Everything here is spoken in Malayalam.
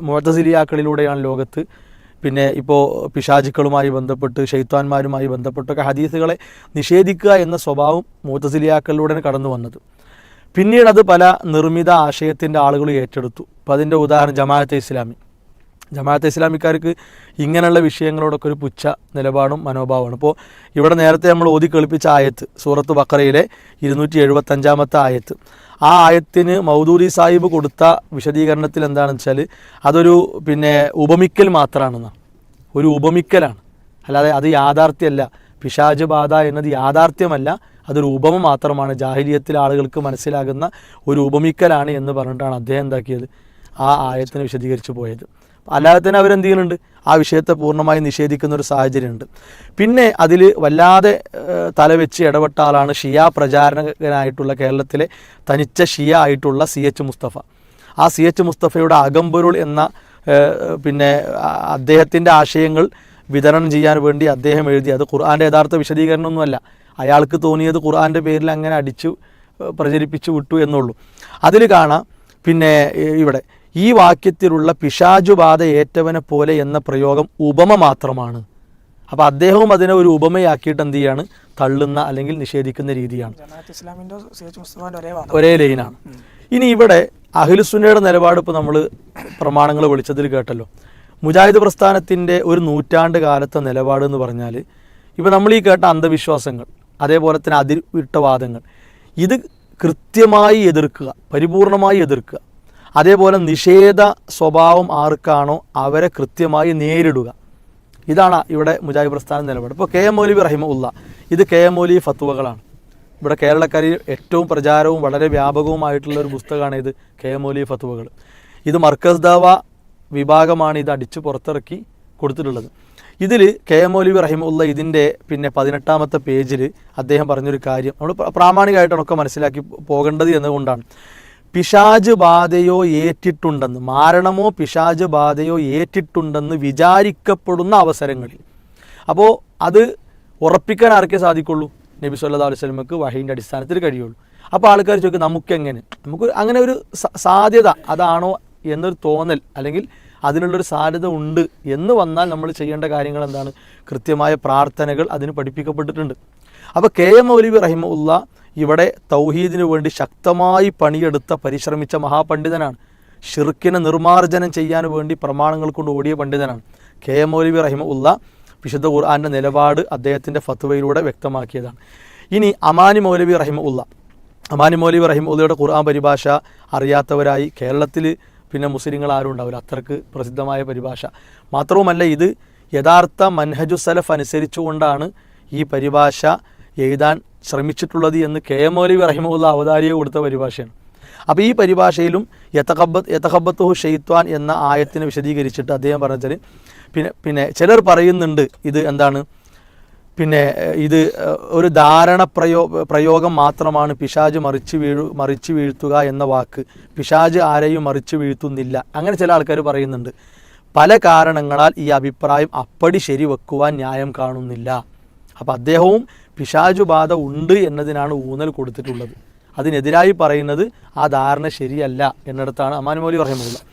മുഴത്തസിലിയാക്കളിലൂടെയാണ് ലോകത്ത്. പിന്നെ ഇപ്പോൾ പിശാചുക്കളുമായി ബന്ധപ്പെട്ട് ഷെയ്ത്താന്മാരുമായി ബന്ധപ്പെട്ടൊക്കെ ഹദീസുകളെ നിഷേധിക്കുക എന്ന സ്വഭാവം മുഴത്തസിലിയാക്കളിലൂടെയാണ് കടന്നു വന്നത്. പിന്നീട് അത് പല നിർമ്മിത ആശയത്തിന്റെ ആളുകൾ ഏറ്റെടുത്തു. അപ്പോൾ അതിന്റെ ഉദാഹരണം ജമാഅത്തെ ഇസ്ലാമി. ജമാഅത്തെ ഇസ്ലാമിക്കാർക്ക് ഇങ്ങനെയുള്ള വിഷയങ്ങളോടൊക്കെ ഒരു പുച്ഛ നിലപാടും മനോഭാവമാണ്. ഇപ്പോൾ ഇവിടെ നേരത്തെ നമ്മൾ ഓതി കേൾപ്പിച്ച ആയത്ത് സൂറത്ത് ബക്കറയിലെ ഇരുന്നൂറ്റി എഴുപത്തഞ്ചാമത്തെ ആയത്ത്. ആ ആയത്തിന് മൗദൂരി സാഹിബ് കൊടുത്ത വിശദീകരണത്തിൽ എന്താണെന്ന് വെച്ചാൽ അതൊരു പിന്നെ ഉപമിക്കൽ മാത്രമാണെന്നാണ് ഒരു ഉപമിക്കലാണ്. അല്ലാതെ അത് യാഥാർത്ഥ്യമല്ല. പിശാജ് ബാധ എന്നത് യാഥാർത്ഥ്യമല്ല. അതൊരു ഉപമ മാത്രമാണ്. ജാഹിര്യത്തിൽ ആളുകൾക്ക് മനസ്സിലാകുന്ന ഒരു ഉപമിക്കലാണ് എന്ന് പറഞ്ഞിട്ടാണ് അദ്ദേഹം എന്താക്കിയത് ആ ആയത്തിനെ വിശദീകരിച്ച് പോയത്. അല്ലാതെ തന്നെ അവരെന്ത് ചെയ്യുന്നുണ്ട്? ആ വിഷയത്തെ പൂർണമായി നിഷേധിക്കുന്ന ഒരു സാഹചര്യമുണ്ട്. പിന്നെ അതിൽ വല്ലാതെ തലവെച്ച് ഇടപെട്ട ആളാണ് ഷിയ പ്രചാരകനായിട്ടുള്ള കേരളത്തിലെ തനിച്ച ഷിയ ആയിട്ടുള്ള സി എച്ച് മുസ്തഫ. ആ സി എച്ച് മുസ്തഫയുടെ അകമ്പൊരുൾ എന്ന പിന്നെ അദ്ദേഹത്തിന്റെ ആശയങ്ങൾ വിതരണം ചെയ്യാൻ വേണ്ടി അദ്ദേഹം എഴുതി. അത് ഖുർആാന്റെ യഥാർത്ഥ വിശദീകരണമൊന്നുമല്ല. അയാൾക്ക് തോന്നിയത് ഖുർആാന്റെ പേരിൽ അങ്ങനെ അടിച്ചു പ്രചരിപ്പിച്ചു വിട്ടു എന്നുള്ളൂ. അതിൽ കാണാം പിന്നെ ഇവിടെ ഈ വാക്യത്തിലുള്ള പിശാചുബാധ ഏറ്റവനെ പോലെ എന്ന പ്രയോഗം ഉപമ മാത്രമാണ്. അപ്പോൾ അദ്ദേഹവും അതിനെ ഒരു ഉപമയാക്കിയിട്ട് എന്ത് ചെയ്യാണ്? തള്ളുന്ന അല്ലെങ്കിൽ നിഷേധിക്കുന്ന രീതിയാണ്. ഒരേ ലൈനാണ്. ഇനി ഇവിടെ അഖിലുസുനയുടെ നിലപാട് ഇപ്പോൾ നമ്മൾ പ്രമാണങ്ങൾ വിളിച്ചതിൽ കേട്ടല്ലോ. മുജാഹിദ് പ്രസ്ഥാനത്തിന്റെ ഒരു നൂറ്റാണ്ട് കാലത്തെ നിലപാട് എന്ന് പറഞ്ഞാൽ ഇപ്പോൾ നമ്മൾ ഈ കേട്ട അന്ധവിശ്വാസങ്ങൾ അതേപോലെ തന്നെ അതിർവിട്ട വാദങ്ങൾ ഇത് കൃത്യമായി എതിർക്കുക പരിപൂർണമായി എതിർക്കുക. അതേപോലെ നിഷേധ സ്വഭാവം ആർക്കാണോ അവരെ കൃത്യമായി നേരിടുക. ഇതാണ് ഇവിടെ മുജാഹിദ് പ്രസ്ഥാന നിലപാട്. ഇപ്പോൾ കെ എം മൗലവി റഹിമുല്ല ഇത് കെ എം മൗലവി ഫത്തുവകളാണ് ഇവിടെ കേരളക്കാരിൽ ഏറ്റവും പ്രചാരവും വളരെ വ്യാപകവുമായിട്ടുള്ള ഒരു പുസ്തകമാണ് ഇത് കെ എം മൗലവി ഫത്തുവകൾ ഇത് മർക്കസ് ദാവ വിഭാഗമാണ് ഇത് അടിച്ച് പുറത്തിറക്കി കൊടുത്തിട്ടുള്ളത്. ഇതിൽ കെ എം മൗലവി റഹിമുല്ല ഇതിന്റെ പിന്നെ പതിനെട്ടാമത്തെ പേജിൽ അദ്ദേഹം പറഞ്ഞൊരു കാര്യം നമ്മൾ പ്രാമാണികമായിട്ടാണ് ഒക്കെ മനസ്സിലാക്കി പോകേണ്ടത് എന്നുകൊണ്ടാണ് പിശാജ് ബാധയോ ഏറ്റിട്ടുണ്ടെന്ന് മാരണമോ പിശാജ് ബാധയോ ഏറ്റിട്ടുണ്ടെന്ന് വിചാരിക്കപ്പെടുന്ന അവസരങ്ങളിൽ. അപ്പോൾ അത് ഉറപ്പിക്കാൻ ആർക്കേ സാധിക്കുള്ളൂ? നബി സല്ലാ അലൈഹി സ്വലമക്ക് വഹീന്റെ അടിസ്ഥാനത്തിൽ കഴിയുള്ളൂ. അപ്പോൾ ആൾക്കാർ ചോദിക്കും നമുക്കെങ്ങനെ? നമുക്ക് അങ്ങനെ ഒരു സാധ്യത അതാണോ എന്നൊരു തോന്നൽ അല്ലെങ്കിൽ അതിനുള്ളൊരു സാധ്യത ഉണ്ട് എന്ന് വന്നാൽ നമ്മൾ ചെയ്യേണ്ട കാര്യങ്ങൾ എന്താണ്? കൃത്യമായ പ്രാർത്ഥനകൾ അതിന് പഠിപ്പിക്കപ്പെട്ടിട്ടുണ്ട്. അപ്പോൾ കെ എം മൗലവി റഹിമുല്ല ഇവിടെ തൗഹീദിനു വേണ്ടി ശക്തമായി പണിയെടുത്ത പരിശ്രമിച്ച മഹാപണ്ഡിതനാണ്. ഷിർക്കിനെ നിർമ്മാർജനം ചെയ്യാൻ വേണ്ടി പ്രമാണങ്ങൾ കൊണ്ട് ഓടിയ പണ്ഡിതനാണ്. കെ എം മൗലവി ഉള്ള വിശുദ്ധ ഖുർആാന്റെ നിലപാട് അദ്ദേഹത്തിന്റെ ഫത്വയിലൂടെ വ്യക്തമാക്കിയതാണ്. ഇനി അമാനി മൗലവി റഹിമ ഉള്ള അമാനി മൗലവി റഹിമുല്ലയുടെ ഖുർആൻ പരിഭാഷ അറിയാത്തവരായി കേരളത്തിൽ പിന്നെ മുസ്ലിങ്ങൾ ആരും ഉണ്ടാവില്ല. അത്രയ്ക്ക് പ്രസിദ്ധമായ പരിഭാഷ. മാത്രവുമല്ല ഇത് യഥാർത്ഥ മൻഹജു സലഫ് അനുസരിച്ചുകൊണ്ടാണ് ഈ പരിഭാഷ എഴുതാൻ ശ്രമിച്ചിട്ടുള്ളത് എന്ന് കെ എം മൗലവി റഹിമുള്ള അവതാരിയെ കൊടുത്ത പരിഭാഷയാണ്. അപ്പോൾ ഈ പരിഭാഷയിലും യഥഹബത്ത് യഥഹബത്തുഹു ഷെയ്ത്വാൻ എന്ന ആയത്തിനെ വിശദീകരിച്ചിട്ട് അദ്ദേഹം പറഞ്ഞാൽ പിന്നെ പിന്നെ ചിലർ പറയുന്നുണ്ട് ഇത് എന്താണ്? പിന്നെ ഇത് ഒരു ധാരണ പ്രയോ പ്രയോഗം മാത്രമാണ് പിശാജ് മറിച്ച് വീഴു മറിച്ച് വീഴ്ത്തുക എന്ന വാക്ക്. പിശാജ് ആരെയും മറിച്ച് വീഴ്ത്തുന്നില്ല. അങ്ങനെ ചില ആൾക്കാർ പറയുന്നുണ്ട്. പല കാരണങ്ങളാൽ ഈ അഭിപ്രായം അപ്പടി ശരി ശരിവെക്കുവാൻ ന്യായം കാണുന്നില്ല. അപ്പോൾ അദ്ദേഹവും പിശാജു ബാധ ഉണ്ട് എന്നതിനാണ് ഊന്നൽ കൊടുത്തിട്ടുള്ളത്. അതിനെതിരായി പറയുന്നത് ആ ധാരണ ശരിയല്ല എന്നിടത്താണ്. അമാനുമൗലി പറയുന്നത്.